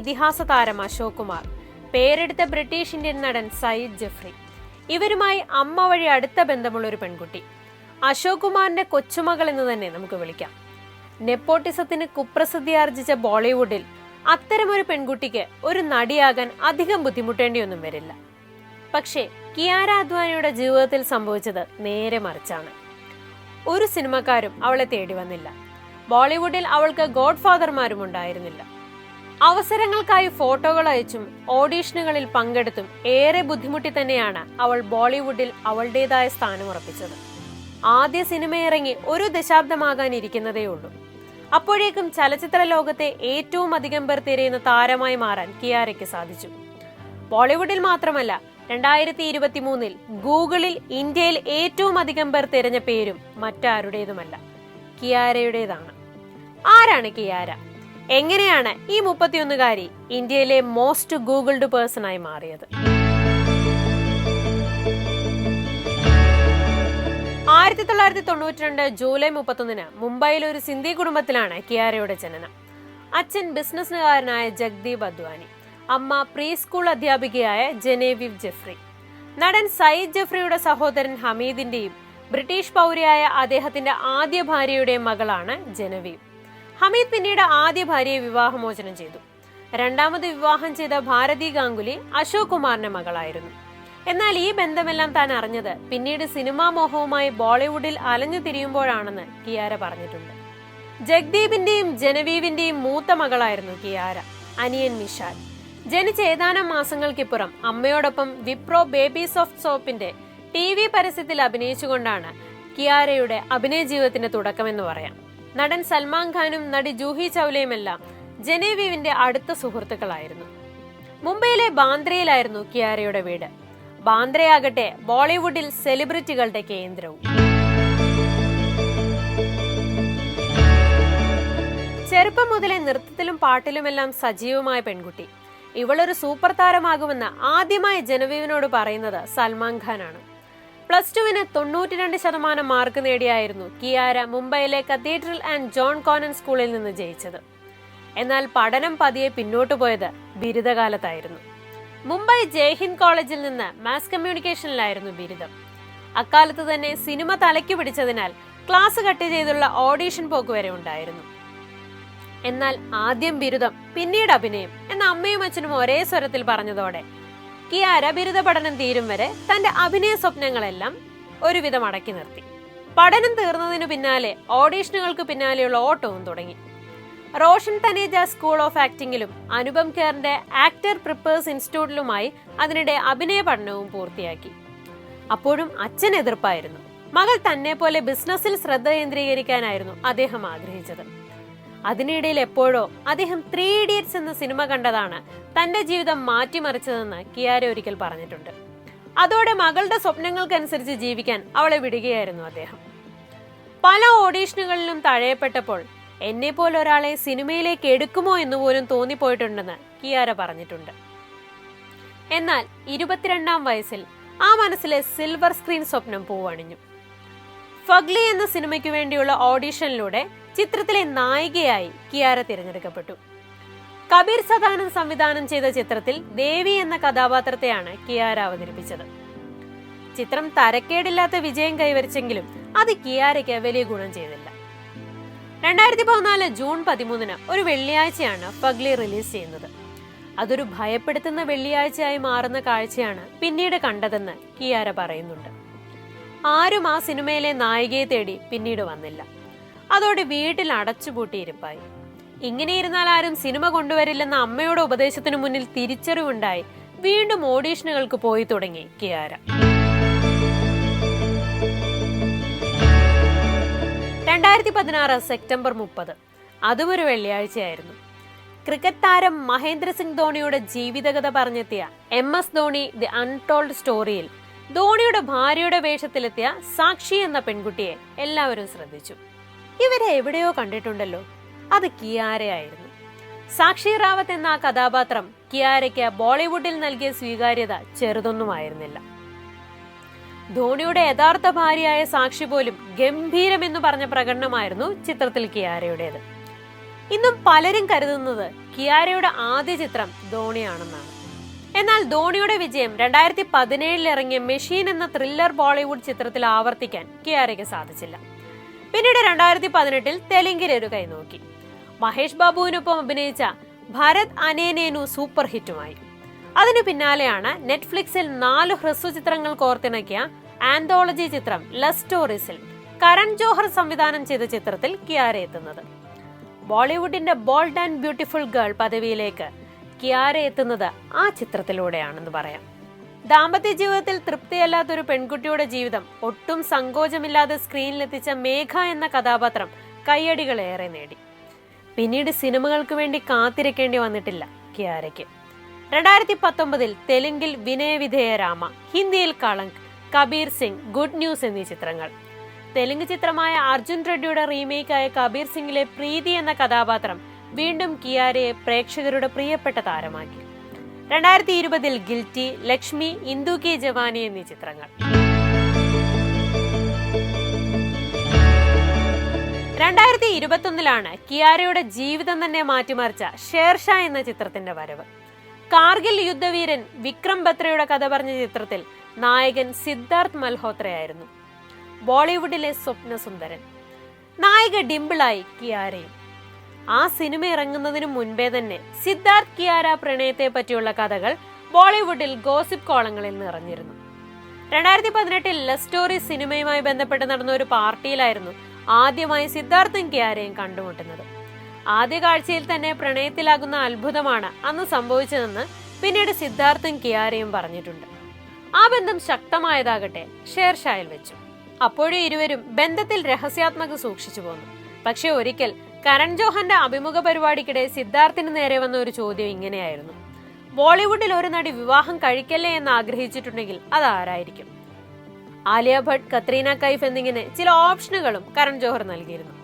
ഇതിഹാസ താരം അശോക് കുമാർ പേരെടുത്ത ബ്രിട്ടീഷ് ഇന്ത്യൻ നടൻ സയ്യിദ് ജഫ്രി. ഇവരുമായി അമ്മ വഴി അടുത്ത ബന്ധമുള്ള ഒരു പെൺകുട്ടി. അശോക് കുമാറിന്റെ കൊച്ചുമകൾ എന്ന് തന്നെ നമുക്ക് വിളിക്കാം. നെപ്പോട്ടിസത്തിന് കുപ്രസിദ്ധി ആർജിച്ച ബോളിവുഡിൽ അത്തരമൊരു പെൺകുട്ടിക്ക് ഒരു നടിയാകാൻ അധികം ബുദ്ധിമുട്ടേണ്ടിയൊന്നും വരില്ല. പക്ഷേ കിയാര അദ്വാനിയുടെ ജീവിതത്തിൽ സംഭവിച്ചത് നേരെ മറിച്ചാണ്. ഒരു സിനിമക്കാരും അവളെ തേടി വന്നില്ല. ബോളിവുഡിൽ അവൾക്ക് ഗോഡ് ഫാദർമാരും ഉണ്ടായിരുന്നില്ല. അവസരങ്ങൾക്കായി ഫോട്ടോകൾ അയച്ചും ഓഡീഷനുകളിൽ പങ്കെടുത്തും ഏറെ ബുദ്ധിമുട്ടി തന്നെയാണ് അവൾ ബോളിവുഡിൽ അവളുടേതായ സ്ഥാനം ഉറപ്പിച്ചത്. ആദ്യ സിനിമയിറങ്ങി ഒരു ദശാബ്ദമാകാനിരിക്കുന്നതേയുള്ളൂ. അപ്പോഴേക്കും ചലച്ചിത്ര ലോകത്തെ ഏറ്റവും അധികം പേർ തിരയുന്ന താരമായി മാറാൻ കിയാരയ്ക്ക് സാധിച്ചു. ബോളിവുഡിൽ മാത്രമല്ല രണ്ടായിരത്തി ഇരുപത്തി മൂന്നിൽ ഗൂഗിളിൽ ഇന്ത്യയിൽ ഏറ്റവും അധികം പേർ തിരഞ്ഞ പേരും മറ്റാരുടേതുമല്ല കിയാരയുടേതാണ്. ആരാണ് കിയാര? എങ്ങനെയാണ് ഈ മുപ്പത്തിയൊന്നുകാരി ഇന്ത്യയിലെ മോസ്റ്റ് ഗൂഗിൾഡ് പേഴ്സൺ ആയി മാറിയത്? ആയിരത്തി തൊള്ളായിരത്തി തൊണ്ണൂറ്റി രണ്ട് ജൂലൈ മുപ്പത്തൊന്നിന് മുംബൈയിലെ ഒരു സിന്ധി കുടുംബത്തിലാണ് കിയാരയുടെ ജനനം. അച്ഛൻ ബിസിനസ്സുകാരനായ ജഗ്ദീപ് അദ്വാനി അമ്മ പ്രീ സ്കൂൾ അധ്യാപികയായ ജനേവിവ് ജെഫ്രി. നടൻ സയ്യിദ് ജെഫ്രിയുടെ സഹോദരൻ ഹമീദിന്റെയും ബ്രിട്ടീഷ് പൗരയായ അദ്ദേഹത്തിന്റെ ആദ്യ ഭാര്യയുടെയും മകളാണ് ജനവീവ്. ഹമീദ് പിന്നീട് ആദ്യ ഭാര്യയെ വിവാഹമോചനം ചെയ്തു. രണ്ടാമത് വിവാഹം ചെയ്ത ഭാരതി ഗാംഗുലി അശോക് കുമാറിന്റെ മകളായിരുന്നു. എന്നാൽ ഈ ബന്ധമെല്ലാം താൻ അറിഞ്ഞത് പിന്നീട് സിനിമാ മോഹവുമായി ബോളിവുഡിൽ അലഞ്ഞു തിരിയുമ്പോഴാണെന്ന് കിയാര പറഞ്ഞിട്ടുണ്ട്. ജഗ്ദീപിന്റെയും ജനവീവിന്റെയും മൂത്ത മകളായിരുന്നു കിയാര അനിയൻ മിഷാൽ. ജനിച്ച ഏതാനും മാസങ്ങൾക്കിപ്പുറം അമ്മയോടൊപ്പം വിപ്രോ ബേബി സോഫ്റ്റ് സോപ്പിന്റെ ടി വി പരസ്യത്തിൽ അഭിനയിച്ചുകൊണ്ടാണ് കിയാരയുടെ അഭിനയ ജീവിതത്തിന്റെ തുടക്കമെന്ന് പറയാം. നടൻ സൽമാൻ ഖാനും നടി ജൂഹി ചൗലയുമെല്ലാം ജനേവീവിന്റെ അടുത്ത സുഹൃത്തുക്കളായിരുന്നു. മുംബൈയിലെ ബാന്ദ്രയിലായിരുന്നു കിയാരയുടെ വീട്. ബാന്ദ്രയാകട്ടെ ബോളിവുഡിൽ സെലിബ്രിറ്റികളുടെ കേന്ദ്രവും. ചെറുപ്പം മുതലേ നൃത്തത്തിലും പാട്ടിലുമെല്ലാം സജീവമായ പെൺകുട്ടി. ഇവളൊരു സൂപ്പർ താരമാകുമെന്ന് ആദ്യമായി ജനവീവിനോട് പറയുന്നത് സൽമാൻ ഖാനാണ്. പ്ലസ് ടുവിന് തൊണ്ണൂറ്റിരണ്ട് ശതമാനം മാർക്ക് നേടിയായിരുന്നു കിയാര മുംബൈയിലെ കത്തീഡ്രൽ ആൻഡ് ജോൺ കോനൻ സ്കൂളിൽ നിന്ന് ജയിച്ചത്. എന്നാൽ പഠനം പതിയെ പിന്നോട്ടു പോയത് ബിരുദകാലത്തായിരുന്നു. മുംബൈ ജയ്ഹിന്ദ് കോളേജിൽ നിന്ന് മാസ് കമ്മ്യൂണിക്കേഷനിലായിരുന്നു ബിരുദം. അക്കാലത്ത് തന്നെ സിനിമ തലയ്ക്ക് പിടിച്ചതിനാൽ ക്ലാസ് കട്ട് ചെയ്തുള്ള ഓഡീഷൻ പോക്ക് വരെ ഉണ്ടായിരുന്നു. എന്നാൽ ആദ്യം ബിരുദം പിന്നീട് അഭിനയം എന്ന അമ്മയും അച്ഛനും ഒരേ സ്വരത്തിൽ പറഞ്ഞതോടെ കിയാര ബിരുദ പഠനം തീരും വരെ തന്റെ അഭിനയ സ്വപ്നങ്ങളെല്ലാം ഒരുവിധം അടക്കി നിർത്തി. പഠനം തീർന്നതിനു പിന്നാലെ ഓഡീഷനുകൾക്ക് പിന്നാലെയുള്ള ഓട്ടവും തുടങ്ങി. റോഷൻ തനേജ സ്കൂൾ ഓഫ് ആക്ടിംഗിലും അനുപം കേറിന്റെ ആക്ടർ പ്രിപ്പേഴ്സ് ഇൻസ്റ്റിറ്റ്യൂട്ടിലുമായി അതിനിടെ അഭിനയ പഠനവും പൂർത്തിയാക്കി. അപ്പോഴും അച്ഛൻ എതിർപ്പായിരുന്നു. മകൾ തന്നെ പോലെ ബിസിനസ്സിൽ ശ്രദ്ധ കേന്ദ്രീകരിക്കാനായിരുന്നു അദ്ദേഹം ആഗ്രഹിച്ചത്. അതിനിടയിൽ എപ്പോഴോ അദ്ദേഹം ത്രീ ഇഡിയറ്റ്സ് എന്ന സിനിമ കണ്ടതാണ് തന്റെ ജീവിതം മാറ്റിമറിച്ചതെന്ന് കിയാര ഒരിക്കൽ പറഞ്ഞിട്ടുണ്ട്. അതോടെ മകളുടെ സ്വപ്നങ്ങൾക്കനുസരിച്ച് ജീവിക്കാൻ അവളെ വിടുകയായിരുന്നു അദ്ദേഹം. പല ഓഡീഷനുകളിലും തഴയപ്പെട്ടപ്പോൾ എന്നെ പോലെ ഒരാളെ സിനിമയിലേക്ക് എടുക്കുമോ എന്ന് പോലും തോന്നിപ്പോയിട്ടുണ്ടെന്ന് കിയാര പറഞ്ഞിട്ടുണ്ട്. എന്നാൽ ഇരുപത്തിരണ്ടാം വയസ്സിൽ ആ മനസ്സിലെ സിൽവർ സ്ക്രീൻ സ്വപ്നം പൂവണിഞ്ഞു. ഫഗ്ലി എന്ന സിനിമയ്ക്ക് വേണ്ടിയുള്ള ഓഡീഷനിലൂടെ ചിത്രത്തിലെ നായികയായി കിയാര തിരഞ്ഞെടുക്കപ്പെട്ടു. കബീർ സദാനന്ദ് സംവിധാനം ചെയ്ത ചിത്രത്തിൽ ദേവി എന്ന കഥാപാത്രത്തെയാണ് കിയാര അവതരിപ്പിച്ചത്. ചിത്രം തരക്കേടില്ലാത്ത വിജയം കൈവരിച്ചെങ്കിലും അത് കിയാരയ്ക്ക് വലിയ ഗുണം ചെയ്തില്ല. രണ്ടായിരത്തി പതിനാല് ജൂൺ പതിമൂന്നിന് ഒരു വെള്ളിയാഴ്ചയാണ് പഗ്ലി റിലീസ് ചെയ്യുന്നത്. അതൊരു ഭയപ്പെടുത്തുന്ന വെള്ളിയാഴ്ചയായി മാറുന്ന കാഴ്ചയാണ് പിന്നീട് കണ്ടതെന്ന് കിയാര പറയുന്നുണ്ട്. ആരും ആ സിനിമയിലെ നായികയെ തേടി പിന്നീട് വന്നില്ല. അതോടെ വീട്ടിൽ അടച്ചുപൂട്ടിയിരിപ്പായി. ഇങ്ങനെ ഇരുന്നാൽ ആരും സിനിമ കൊണ്ടുവരില്ലെന്ന അമ്മയുടെ ഉപദേശത്തിനു മുന്നിൽ തിരിച്ചറിവുണ്ടായി. വീണ്ടും ഓഡീഷനുകൾക്ക് പോയി തുടങ്ങി കിയാര. രണ്ടായിരത്തി പതിനാറ് സെപ്റ്റംബർ മുപ്പത്. അതും ഒരു വെള്ളിയാഴ്ചയായിരുന്നു. ക്രിക്കറ്റ് താരം മഹേന്ദ്ര സിംഗ് ധോണിയുടെ ജീവിതകഥ പറഞ്ഞെത്തിയ M S Dhoni the untold സ്റ്റോറിയിൽ. ധോണിയുടെ ഭാര്യയുടെ വേഷത്തിലെത്തിയ സാക്ഷി എന്ന പെൺകുട്ടിയെ എല്ലാവരും ശ്രദ്ധിച്ചു. ഇവരെ എവിടെയോ കണ്ടിട്ടുണ്ടല്ലോ. അത് കിയാരയായിരുന്നു. സാക്ഷി റാവത്ത് എന്ന ആ കഥാപാത്രം കിയാരയ്ക്ക് ബോളിവുഡിൽ നൽകിയ സ്വീകാര്യത ചെറുതൊന്നുമായിരുന്നില്ല. ധോണിയുടെ യഥാർത്ഥ ഭാര്യയായ സാക്ഷി പോലും ഗംഭീരം എന്ന് പറഞ്ഞ പ്രകടനമായിരുന്നു ചിത്രത്തിൽ കിയാരയുടേത്. ഇന്നും പലരും കരുതുന്നത് കിയാരയുടെ ആദ്യ ചിത്രം ധോണിയാണെന്നാണ്. എന്നാൽ ധോണിയുടെ വിജയം രണ്ടായിരത്തി പതിനേഴിൽ ഇറങ്ങിയ മെഷീൻ എന്ന ത്രില്ലർ ബോളിവുഡ് ചിത്രത്തിൽ ആവർത്തിക്കാൻ കിയാരയ്ക്ക് സാധിച്ചില്ല. പിന്നീട് രണ്ടായിരത്തി പതിനെട്ടിൽ തെലുങ്കിൽ ഒരു കൈ നോക്കി. മഹേഷ് ബാബുവിനൊപ്പം അഭിനയിച്ച ഭരത് അനേനേനു സൂപ്പർ ഹിറ്റുമായി. അതിനു പിന്നാലെയാണ് നെറ്റ്ഫ്ലിക്സിൽ നാല് ഹ്രസ്വ ചിത്രങ്ങൾ കോർത്തിണക്കിയ ആന്തോളജി ചിത്രം ലവ് സ്റ്റോറീസിൽ കരൺ ജോഹർ സംവിധാനം ചെയ്ത ചിത്രത്തിൽ കിയാര എത്തുന്നത്. ബോളിവുഡിന്റെ ബോൾഡ് ആൻഡ് ബ്യൂട്ടിഫുൾ ഗേൾ പദവിയിലേക്ക് കിയാര എത്തുന്നത് ആ ചിത്രത്തിലൂടെയാണെന്ന് പറയാം. ദാമ്പത്യ ജീവിതത്തിൽ തൃപ്തിയല്ലാത്തൊരു പെൺകുട്ടിയുടെ ജീവിതം ഒട്ടും സങ്കോചമില്ലാതെ സ്ക്രീനിലെത്തിച്ച മേഘ എന്ന കഥാപാത്രം കയ്യടികളേറെ നേടി. പിന്നീട് സിനിമകൾക്ക് വേണ്ടി കാത്തിരിക്കേണ്ടി വന്നിട്ടില്ല കിയാരയ്ക്ക്. രണ്ടായിരത്തി പത്തൊമ്പതിൽ തെലുങ്കിൽ വിനയവിധേയ രാമ ഹിന്ദിയിൽ കളങ്ക് കബീർ സിംഗ് ഗുഡ് ന്യൂസ് എന്നീ ചിത്രങ്ങൾ. തെലുങ്ക് ചിത്രമായ അർജുൻ റെഡ്ഡിയുടെ റീമേക്കായ കബീർ സിംഗിലെ പ്രീതി എന്ന കഥാപാത്രം വീണ്ടും കിയാരയെ പ്രേക്ഷകരുടെ പ്രിയപ്പെട്ട താരമാക്കി. രണ്ടായിരത്തി ഇരുപതിൽ ഗിൽറ്റി ലക്ഷ്മി ഇന്ദു കെ ജവാനി എന്നീ ചിത്രങ്ങൾ. രണ്ടായിരത്തി ഇരുപത്തൊന്നിലാണ് കിയാരയുടെ ജീവിതം തന്നെ മാറ്റിമറിച്ച ഷേർഷാ എന്ന ചിത്രത്തിന്റെ വരവ്. കാർഗിൽ യുദ്ധവീരൻ വിക്രം ബത്രയുടെ കഥ പറഞ്ഞ ചിത്രത്തിൽ നായകൻ സിദ്ധാർത്ഥ് മൽഹോത്രയായിരുന്നു. ബോളിവുഡിലെ സ്വപ്നസുന്ദരൻ. നായിക ഡിംപിളായി കിയാരയും. ആ സിനിമ ഇറങ്ങുന്നതിന് മുൻപേ തന്നെ സിദ്ധാർത്ഥ് കിയാര പ്രണയത്തെ പറ്റിയുള്ള കഥകൾ ബോളിവുഡിൽ ഗോസിപ്പ് കോളങ്ങളിൽ നിറഞ്ഞിരുന്നു. രണ്ടായിരത്തി പതിനെട്ടിൽ ലവ് സ്റ്റോറി സിനിമയുമായി ബന്ധപ്പെട്ട് നടന്ന ഒരു പാർട്ടിയിലായിരുന്നു ആദ്യമായി സിദ്ധാർത്ഥും കിയാരയും കണ്ടുമുട്ടുന്നത്. ആദ്യ കാഴ്ചയിൽ തന്നെ പ്രണയത്തിലാകുന്ന അത്ഭുതമാണ് അന്ന് സംഭവിച്ചതെന്ന് പിന്നീട് സിദ്ധാർത്ഥും കിയാരയും പറഞ്ഞിട്ടുണ്ട്. ആ ബന്ധം ശക്തമായതാകട്ടെ ഷേർഷായിൽ വെച്ചു. അപ്പോഴും ഇരുവരും ബന്ധത്തിൽ രഹസ്യാത്മക സൂക്ഷിച്ചു പോന്നു. പക്ഷെ ഒരിക്കൽ കരൺ ജോഹന്റെ അഭിമുഖ പരിപാടിക്കിടെ സിദ്ധാർത്ഥിന് നേരെ വന്ന ഒരു ചോദ്യം ഇങ്ങനെയായിരുന്നു. ബോളിവുഡിൽ ഒരു നടി വിവാഹം കഴിക്കല്ലേ എന്ന് ആഗ്രഹിച്ചിട്ടുണ്ടെങ്കിൽ അത് ആരായിരിക്കും? ആലിയ ഭട്ട് കത്രീന കൈഫ് എന്നിങ്ങനെ ചില ഓപ്ഷനുകളും കരൺ ജോഹർ നൽകിയിരുന്നു.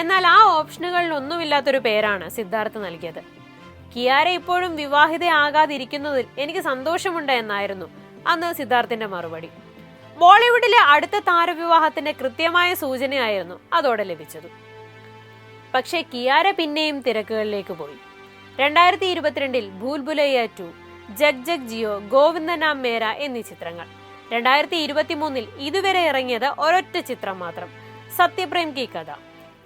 എന്നാൽ ആ ഓപ്ഷനുകളിൽ ഒന്നുമില്ലാത്തൊരു പേരാണ് സിദ്ധാർത്ഥ് നൽകിയത്. കിയാര ഇപ്പോഴും വിവാഹിതയാകാതിരിക്കുന്നതിൽ എനിക്ക് സന്തോഷമുണ്ട് എന്നായിരുന്നു അന്ന് സിദ്ധാർത്ഥിന്റെ മറുപടി. ബോളിവുഡിലെ അടുത്ത താരവിവാഹത്തിന്റെ കൃത്യമായ സൂചനയായിരുന്നു അതോടെ ലഭിച്ചത്. പക്ഷേ കിയാര പിന്നെയും തിരക്കുകളിലേക്ക് പോയി. രണ്ടായിരത്തി ഇരുപത്തിരണ്ടിൽ ഭൂൽബുലയ്യ ടു ജഗ് ജഗ് ജിയോ ഗോവിന്ദനാം മേര എന്നീ ചിത്രങ്ങൾ. രണ്ടായിരത്തി ഇരുപത്തി മൂന്നിൽ ഇതുവരെ ഇറങ്ങിയത് ഒരൊറ്റ ചിത്രം മാത്രം സത്യപ്രേം കി കഥ.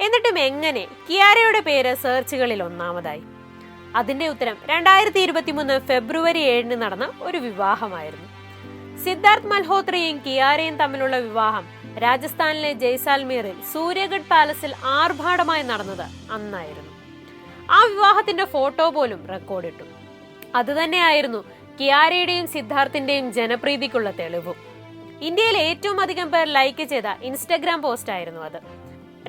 എന്നിട്ടും എങ്ങനെ കിയാരയുടെ പേര് സെർച്ചുകളിൽ ഒന്നാമതായി? അതിന്റെ ഉത്തരം രണ്ടായിരത്തി ഇരുപത്തി മൂന്ന് ഫെബ്രുവരി ഏഴിന് നടന്ന ഒരു വിവാഹമായിരുന്നു. സിദ്ധാർത്ഥ് മൽഹോത്രയും കിയാരയും തമ്മിലുള്ള വിവാഹം രാജസ്ഥാനിലെ ജയ്സാൽമീറിൽ സൂര്യഗഡ് പാലസിൽ ആർഭാടമായി നടന്നത് അന്നായിരുന്നു. ആ വിവാഹത്തിന്റെ ഫോട്ടോ പോലും റെക്കോർഡിട്ടു. അതുതന്നെയായിരുന്നു കിയാരയുടെയും സിദ്ധാർത്ഥിന്റെയും ജനപ്രീതിക്കുള്ള തെളിവും. ഇന്ത്യയിൽ ഏറ്റവും അധികം പേർ ലൈക്ക് ചെയ്ത ഇൻസ്റ്റഗ്രാം പോസ്റ്റ് ആയിരുന്നു അത്.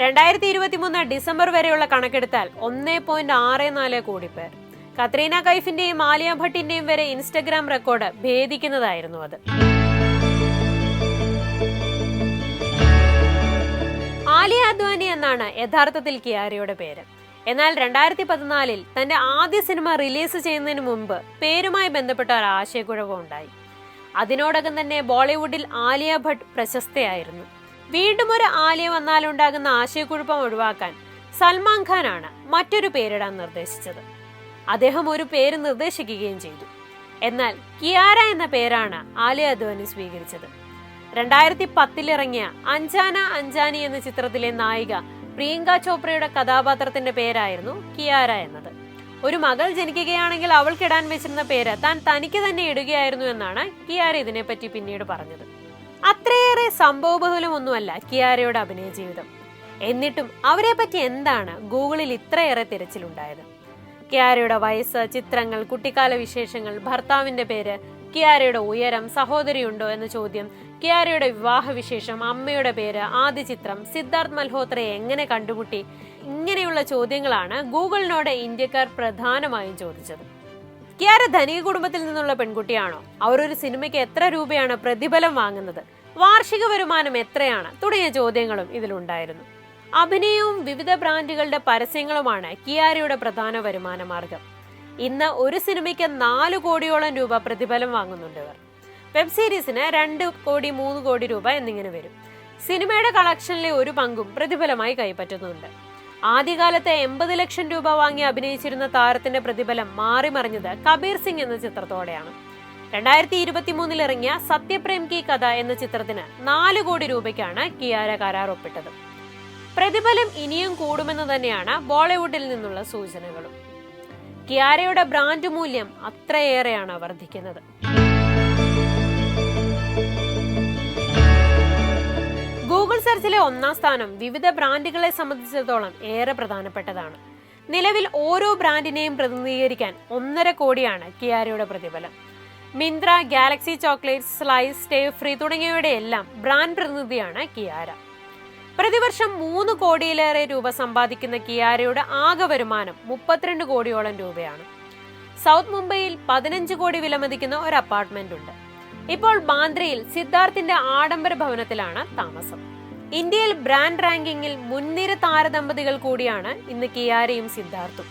രണ്ടായിരത്തി ഇരുപത്തി മൂന്ന് ഡിസംബർ വരെയുള്ള കണക്കെടുത്താൽ ഒന്നേ പോയിന്റ് ആറ് നാല് കോടി പേർ. കത്രീന കൈഫിന്റെയും ആലിയ ഭട്ടിന്റെയും വരെ ഇൻസ്റ്റഗ്രാം റെക്കോർഡ് ഭേദിക്കുന്നതായിരുന്നു അത്. എന്നാണ് യഥാർത്ഥത്തിൽ കിയാരയുടെ പേര്. എന്നാൽ രണ്ടായിരത്തി പതിനാലിൽ തന്റെ ആദ്യ സിനിമ റിലീസ് ചെയ്യുന്നതിന് മുമ്പ് പേരുമായി ബന്ധപ്പെട്ട ഒരു ആശയക്കുഴവും ഉണ്ടായി. അതിനോടകം തന്നെ ബോളിവുഡിൽ ആലിയ ഭട്ട് പ്രശസ്തയായിരുന്നു. വീണ്ടും ഒരു ആലിയ വന്നാലുണ്ടാകുന്ന ആശയക്കുഴപ്പം ഒഴിവാക്കാൻ സൽമാൻ ഖാനാണ് മറ്റൊരു പേരിടാൻ നിർദ്ദേശിച്ചത്. അദ്ദേഹം ഒരു പേര് നിർദ്ദേശിക്കുകയും ചെയ്തു. എന്നാൽ കിയാര എന്ന പേരാണ് ആലിയ അദ്വാനി സ്വീകരിച്ചത്. രണ്ടായിരത്തി പത്തിലിറങ്ങിയ അഞ്ചാന അഞ്ചാനി എന്ന ചിത്രത്തിലെ നായിക പ്രിയങ്ക ചോപ്രയുടെ കഥാപാത്രത്തിന്റെ പേരായിരുന്നു കിയാര എന്നത്. ഒരു മകൾ ജനിക്കുകയാണെങ്കിൽ അവൾക്കിടാൻ വെച്ചിരുന്ന പേര് താൻ തനിക്ക് തന്നെ ഇടുകയായിരുന്നു എന്നാണ് കിയാര ഇതിനെപ്പറ്റി പിന്നീട് പറഞ്ഞത്. അത്രയേറെ സംഭവബഹുലമൊന്നുമല്ല കിയാരയുടെ അഭിനയ ജീവിതം. എന്നിട്ടും അവരെപ്പറ്റി പറ്റി എന്താണ് ഗൂഗിളിൽ ഇത്രയേറെ തിരച്ചിലുണ്ടായത്? കിയാരയുടെ വയസ്സ് ചിത്രങ്ങൾ കുട്ടിക്കാല വിശേഷങ്ങൾ ഭർത്താവിന്റെ പേര് കിയാരയുടെ ഉയരം സഹോദരിയുണ്ടോ എന്ന ചോദ്യം. കിയാരയുടെ വിവാഹവിശേഷം അമ്മയുടെ പേര് ആദ്യ ചിത്രം സിദ്ധാർത്ഥ് മൽഹോത്രയെ എങ്ങനെ കണ്ടുമുട്ടി? ഇങ്ങനെയുള്ള ചോദ്യങ്ങളാണ് ഗൂഗിളിനോട് ഇന്ത്യക്കാർ പ്രധാനമായും ചോദിച്ചത്. കിയാര ധനിക കുടുംബത്തിൽ നിന്നുള്ള പെൺകുട്ടിയാണോ? അവർ ഒരു സിനിമയ്ക്ക് എത്ര രൂപയാണ് പ്രതിഫലം വാങ്ങുന്നത്? വാർഷിക വരുമാനം എത്രയാണ്? തുടങ്ങിയ ചോദ്യങ്ങളും ഇതിലുണ്ടായിരുന്നു. അഭിനയവും വിവിധ ബ്രാൻഡുകളുടെ പരസ്യങ്ങളുമാണ് കിയാരയുടെ പ്രധാന വരുമാന മാർഗം. ഇന്ന് ഒരു സിനിമയ്ക്ക് നാല് കോടിയോളം രൂപ പ്രതിഫലം വാങ്ങുന്നുണ്ട് ഇവർ. വെബ് സീരീസിന് രണ്ട് കോടി മൂന്ന് കോടി രൂപ എന്നിങ്ങനെ വരും. സിനിമയുടെ കളക്ഷനിലെ ഒരു പങ്കും പ്രതിഫലമായി കൈപ്പറ്റുന്നുണ്ട്. ആദ്യകാലത്ത് എൺപത് ലക്ഷം രൂപ വാങ്ങി അഭിനയിച്ചിരുന്ന താരത്തിന്റെ പ്രതിഫലം മാറിമറിഞ്ഞത് കബീർ സിംഗ് എന്ന ചിത്രത്തോടെയാണ്. രണ്ടായിരത്തി ഇരുപത്തി മൂന്നിൽ ഇറങ്ങിയ സത്യപ്രേം കി കഥ എന്ന ചിത്രത്തിന് നാല് കോടി രൂപയ്ക്കാണ് കിയാര കരാർ ഒപ്പിട്ടത്. പ്രതിഫലം ഇനിയും കൂടുമെന്ന് തന്നെയാണ് ബോളിവുഡിൽ നിന്നുള്ള സൂചനകളും. കിയാരയുടെ ബ്രാൻഡ് മൂല്യം അത്രയേറെയാണ് വർദ്ധിക്കുന്നത്. ഗൂഗിൾ സെർച്ചിലെ ഒന്നാം സ്ഥാനം വിവിധ ബ്രാൻഡുകളെ സംബന്ധിച്ചിടത്തോളം ഏറെ പ്രധാനപ്പെട്ടതാണ്. നിലവിൽ ഓരോ ബ്രാൻഡിനെയും പ്രതിനിധീകരിക്കാൻ ഒന്നര കോടിയാണ് കിയാരയുടെ പ്രതിഫലം. Myntra Galaxy chocolate Slice Stayfree തുടങ്ങിയവയുടെ എല്ലാം ബ്രാൻഡ് പ്രതിനിധിയാണ് കിയാര. പ്രതിവർഷം മൂന്ന് കോടിയിലേറെ രൂപ സമ്പാദിക്കുന്ന കിയാരയുടെ ആകെ വരുമാനം മുപ്പത്തിരണ്ട് കോടിയോളം രൂപയാണ്. സൗത്ത് മുംബൈയിൽ പതിനഞ്ച് കോടി വിലമതിക്കുന്ന ഒരു അപ്പാർട്ട്മെന്റ് ഉണ്ട്. ഇപ്പോൾ ബാന്ദ്രയിൽ സിദ്ധാർത്ഥിന്റെ ആഡംബര ഭവനത്തിലാണ് താമസം. ഇന്ത്യയിൽ ബ്രാൻഡ് റാങ്കിങ്ങിൽ മുൻനിര താരദമ്പതികൾ കൂടിയാണ് ഇന്ന് കിയാരയും സിദ്ധാർത്ഥും.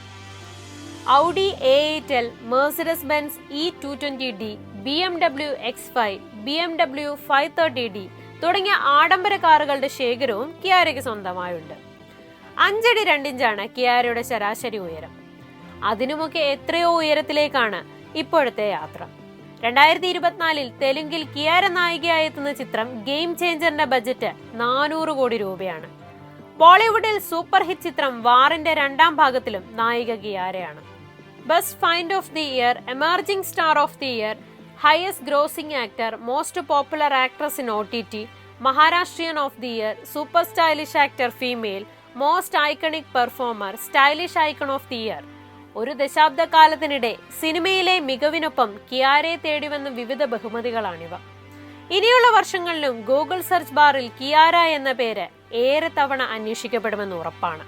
Audi A eight L Mercedes Benz E two twenty D B M W X five B M W five thirty D തുടങ്ങിയ ആഡംബര കാറുകളുടെ ശേഖരവും കിയാരയ്ക്ക് സ്വന്തമായുണ്ട്. അഞ്ചടി രണ്ടിഞ്ചാണ് കിയാരയുടെ ശരാശരി ഉയരം. അതിനുമൊക്കെ എത്രയോ ഉയരത്തിലേക്കാണ് ഇപ്പോഴത്തെ യാത്ര. രണ്ടായിരത്തി ഇരുപത്തിനാലിൽ തെലുങ്കിൽ കിയാര നായികയായി എത്തുന്ന ചിത്രം ഗെയിം ചേഞ്ചറിന്റെ ബജറ്റ് നാനൂറ് കോടി രൂപയാണ്. ബോളിവുഡിൽ സൂപ്പർ ഹിറ്റ് ചിത്രം വാറിന്റെ രണ്ടാം ഭാഗത്തിലും നായിക കിയാരയാണ്. Best find of the year emerging star of the year highest grossing actor most popular actress in O T T Maharashtrian of the year super stylish actor female most iconic performer stylish icon of the year ഒരു ദശാബ്ദക്കാലത്തിനിടെ സിനിമയിലെ മികവിനൊപ്പം കിയാരെ തേടിവന്ന വിവിധ ബഹുമതികളാണിവ. ഇനിയുള്ള വർഷങ്ങളിലും Google search ബാറിൽ കിയാര എന്ന പേര് ഏറെ തവണ അന്വേഷിക്കപ്പെടുമെന്ന് ഉറപ്പാണ്.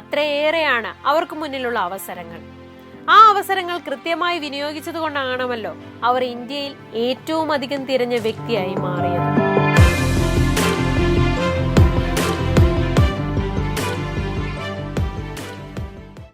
അത്രയേറെയാണ് അവർക്ക് മുന്നിലുള്ള അവസരങ്ങൾ. ആ അവസരങ്ങൾ കൃത്യമായി വിനിയോഗിച്ചതുകൊണ്ടാണമല്ലോ അവർ ഇന്ത്യയിൽ ഏറ്റവും അധികം തിരഞ്ഞ വ്യക്തിയായി മാറിയത്.